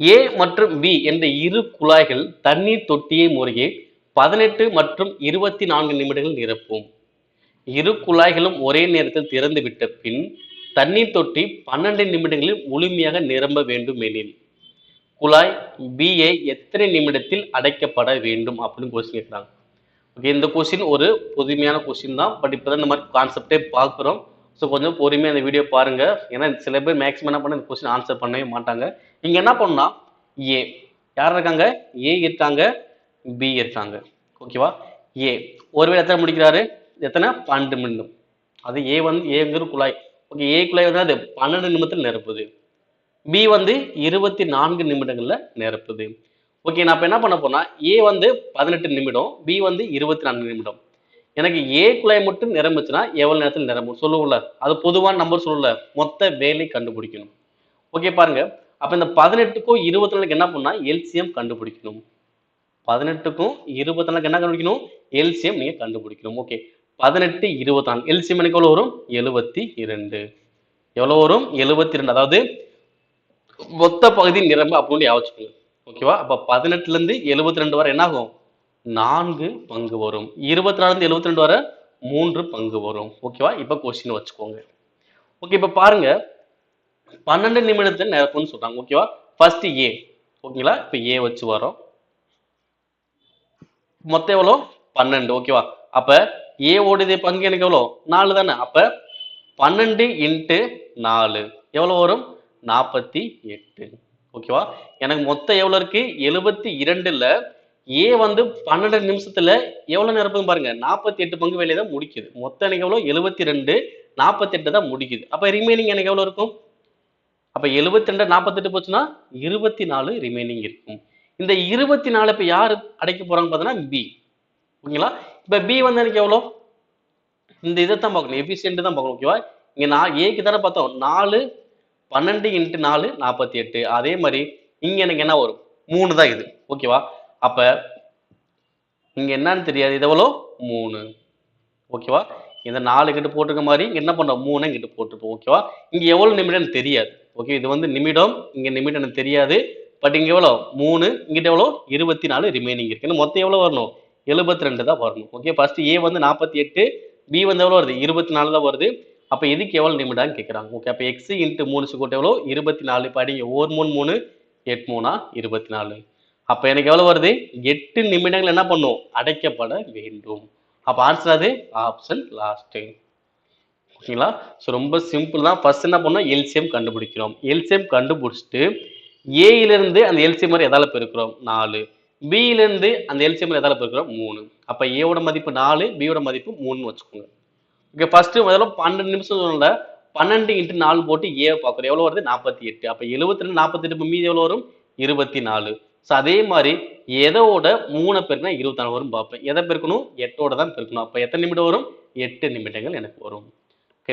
ஏ மற்றும் பி என்ற இரு குழாய்கள் தண்ணீர் தொட்டியை முறையே பதினெட்டு மற்றும் இருபத்தி நான்கு நிமிடங்கள் நிரப்பும். இரு குழாய்களும் ஒரே நேரத்தில் திறந்து விட்ட பின் தண்ணீர் தொட்டி பன்னெண்டு நிமிடங்களில் முழுமையாக நிரம்ப வேண்டும் எனில் குழாய் பிஏ எத்தனை நிமிடத்தில் அடைக்கப்பட வேண்டும் அப்படின்னு கொஸ்டின் கேட்குறாங்க. ஓகே இந்த கொஸ்டின் ஒரு புதுமையான கொஸ்டின் தான். பட் இப்போ தான் இந்த மாதிரி கான்செப்டே பார்க்குறோம். ஸோ கொஞ்சம் பொறுமையாக அந்த வீடியோ பாருங்க. ஏன்னா சில பேர் மேக்ஸிமம் என்ன பண்ண இந்த கொஸ்டின் ஆன்சர் பண்ணவே மாட்டாங்க. இங்க என்ன பண்ணா ஏ யார் இருக்காங்க? ஏ இருக்காங்க பி இருக்காங்க. ஓகேவா ஏ ஒருவேளை எத்தனை முடிக்கிறாரு? எத்தனை? பன்னெண்டு நிமிடம் அது ஏ வந்து ஏங்கிற குழாய். ஓகே ஏ குழாய் வந்து அது? பன்னெண்டு நிமிடத்தில் நிரப்புது. பி வந்து இருபத்தி நான்கு நிமிடங்களில் நிரப்புது. ஓகே நான் இப்போ என்ன பண்ண போனால் ஏ வந்து பதினெட்டு நிமிடம் பி வந்து இருபத்தி நான்கு நிமிடம். எனக்கு ஏ குழாய் மட்டும் நிரம்புச்சுன்னா எவ்வளவு நேரத்தில் நிரம்பும்? சொல்லுவோம்ல. அது பொதுவான நம்பர் சொல்லல மொத்த வேலை கண்டுபிடிக்கணும். ஓகே பாருங்க. அப்ப இந்த பதினெட்டுக்கும் இருபத்தி நாலுக்கு என்ன பண்ணா எல்சிஎம் கண்டுபிடிக்கணும். பதினெட்டுக்கும் இருபத்தி நாலுக்கு என்ன கண்டுபிடிக்கணும்? எல்சிஎம் நீங்க கண்டுபிடிக்கணும். ஓகே பதினெட்டு இருபத்தி நாலு. எல்சிஎம் எனக்கு எவ்வளவு வரும்? எழுபத்தி இரண்டு. எவ்வளவு வரும்? எழுபத்தி ரெண்டு அதாவது மொத்த பகுதி நிரம்ப அப்படின்னு யோசிச்சுக்கோங்க. ஓகேவா அப்ப பதினெட்டுல இருந்து எழுபத்தி ரெண்டு வரை என்ன ஆகும் நான்கு பங்கு வரும். இருபத்தி நாலு இருந்து எழுபத்தி ரெண்டு வரை மூன்று பங்கு வரும். ஓகேவா இப்ப கொஸ்டின் வச்சுக்கோங்க. ஓகே இப்ப பாருங்க. பன்னெண்டு நிமிடத்தில் நிரப்புன்னு சொல்றாங்க. ஓகேவா ஃபர்ஸ்ட் ஏ ஓகேங்களா இப்ப ஏ வச்சு வரோம் மொத்தம் எவ்வளோ? பன்னெண்டு. ஓகேவா அப்ப ஏ ஓடுது பங்கு எனக்கு எவ்வளோ? நாலு தானே? அப்ப பன்னெண்டு இன்ட்டு நாலு. எவ்வளோ வரும்? நாற்பத்தி எட்டு. ஓகேவா எனக்கு மொத்தம் எவ்வளோ இருக்கு? எழுபத்தி இரண்டுல ஏ வந்து பன்னெண்டு நிமிஷத்துல எவ்வளவு நிரப்புது பாருங்க. நாற்பத்தி எட்டு பங்கு வேலையை தான் முடிக்குது. மொத்த எனக்கு எவ்வளோ எழுபத்தி ரெண்டு நாற்பத்தி எட்டு தான் முடிக்குது. அப்ப ரிமைனிங் எனக்கு எவ்வளவு இருக்கும்? அப்ப எழுபத்தி ரெண்டு நாற்பத்தெட்டு போச்சுன்னா இருபத்தி நாலு ரிமைனிங் இருக்கும். இந்த இருபத்தி நாலு இப்ப யாரு அடைக்க போறாங்க பார்த்தோன்னா பி ஓகேங்களா? இப்ப பி வந்து எனக்கு எவ்வளோ இந்த இதை தான் பார்க்கணும். எஃபிஷியன்ட் தான் பார்க்கணும். ஓகேவா இங்க நான் ஏக்கு தானே பார்த்தோம். நாலு பன்னெண்டு இன்ட்டு நாலு நாற்பத்தி எட்டு அதே மாதிரி இங்க எனக்கு என்ன வரும்? மூணு தான் இது. ஓகேவா அப்ப இங்க என்னன்னு தெரியாது. இது எவ்வளோ மூணு. ஓகேவா? இந்த நாலு கிட்ட போட்டிருக்க மாதிரி என்ன பண்றோம்? மூணு கிட்ட போட்டிருப்போம். ஓகேவா? இங்க எவ்வளவு நிமிடம்னு தெரியாது. ஓகே இது வந்து நிமிடம். இங்க நிமிடம் எனக்கு தெரியாது. பட் இங்க எவ்வளோ மூணு. இங்கிட்ட எவ்வளோ இருபத்தி நாலு ரிமைனிங் இருக்கு. இன்னும் மொத்தம் எவ்வளவு வரணும்? எழுபத்தி ரெண்டு தான் வரணும். ஓகே ஃபர்ஸ்ட் ஏ வந்து நாற்பத்தி எட்டு. பி வந்து எவ்வளோ வருது? இருபத்தி நாலு தான் வருது. அப்ப இதுக்கு எவ்வளவு நிமிடம் கேட்குறாங்க ஓகே அப்ப எக்ஸ் இன்ட்டு மூணு சுக்கூட்டு எவ்வளோ இருபத்தி நாலு படிங்க ஒரு மூணு மூணு. எட்டு மூணா? இருபத்தி நாலு அப்ப எனக்கு எவ்வளவு வருது? எட்டு நிமிடங்கள் என்ன பண்ணும்? அடைக்கப்பட வேண்டும். அப்ப ஆன்சர் அது? ஆப்ஷன் லாஸ்ட் ஓகேங்களா? ஸோ ரொம்ப சிம்பிள் தான். ஃபர்ஸ்ட் என்ன பண்ணோம்? எல்சிஎம் கண்டுபிடிக்கிறோம். எல்சிஎம் கண்டுபிடிச்சிட்டு ஏயிலிருந்து அந்த எல்சிஎம் வரை எதால பெருக்கிறோம்? நாலு. பியிலிருந்து அந்த எல்சிஎம் எதால பெருக்கிறோம்? மூணு. அப்ப ஏவோட மதிப்பு நாலு பியோட மதிப்பு மூணுன்னு வச்சுக்கோங்க. ஓகே ஃபர்ஸ்ட் முதல்ல பன்னெண்டு நிமிஷம் சொன்னல பன்னெண்டு இன்ட்டு நாலு போட்டு ஏ பார்க்குறோம் எவ்வளோ வருது? நாற்பத்தி எட்டு. அப்போ எழுபத்தி ரெண்டு நாற்பத்தி எட்டு மீதி எவ்வளோ வரும்? இருபத்தி நாலு. ஸோ அதே மாதிரி எதோட மூணை பெருக்கினா இருபத்தி நாலு வரும் பார்ப்பேன். எதை பெருக்கணும்? எட்டோட தான் பெருக்கணும். அப்போ எத்தனை நிமிடம் வரும்? எட்டு நிமிடங்கள் எனக்கு வரும்.